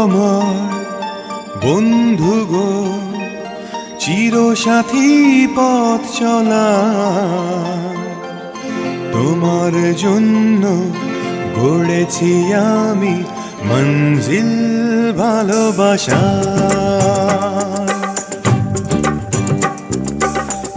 আমার বন্ধু গো, চিরসাথী পথ চলা। তোমার জন্য গড়েছি আমি মঞ্জিল ভালোবাসা।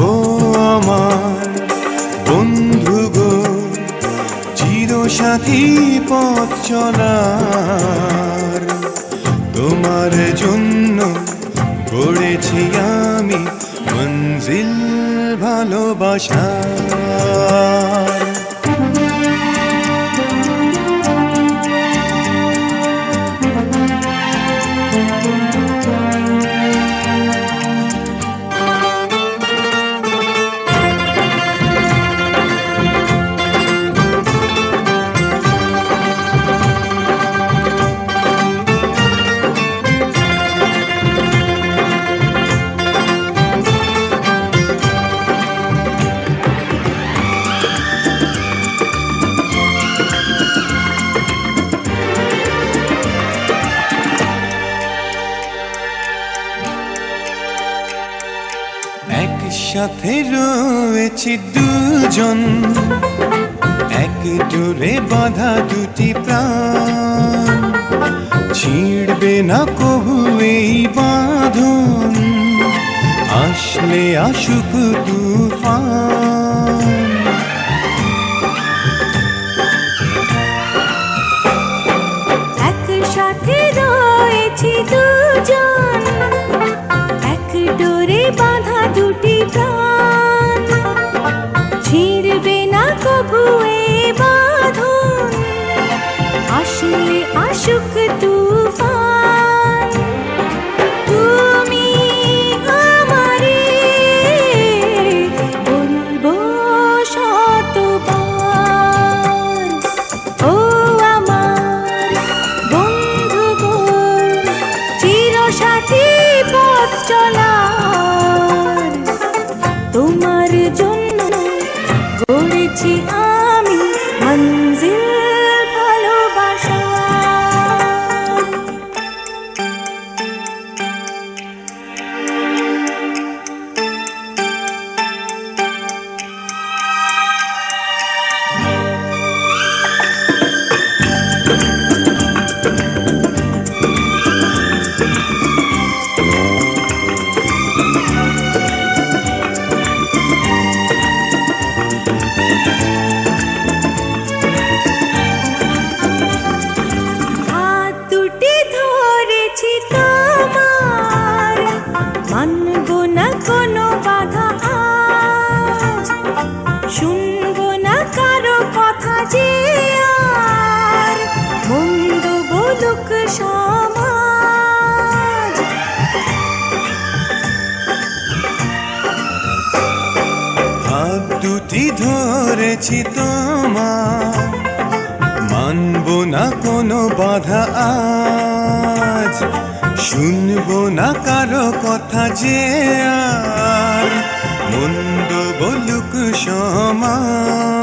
ও আমার বন্ধু গো, চিরসাথী পথ চলার একসাথে রয়েছি দুজন। এক জোরে বাঁধা দুটি প্রাণ। ছিঁড়বে না কবু এই বাঁধন। আসলে আসুক তুফান গড়েছি আমি সমাজ। হাত দুটি ধরেছি তোমার, মানব না কোনো বাধা আজ, শুনব না কারও কথা যে আর, মন্দ বলুক সমাজ।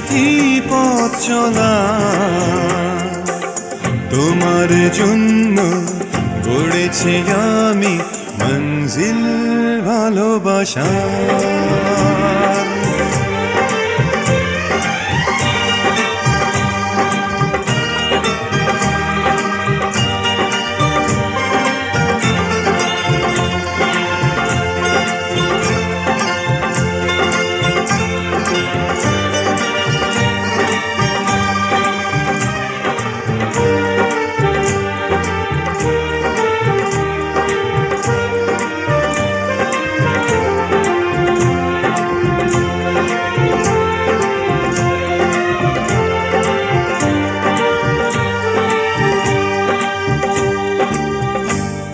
চিরসাথী পথ চলা। তোমার জন্য গড়েছি আমি মঞ্জিল ভালোবাসা।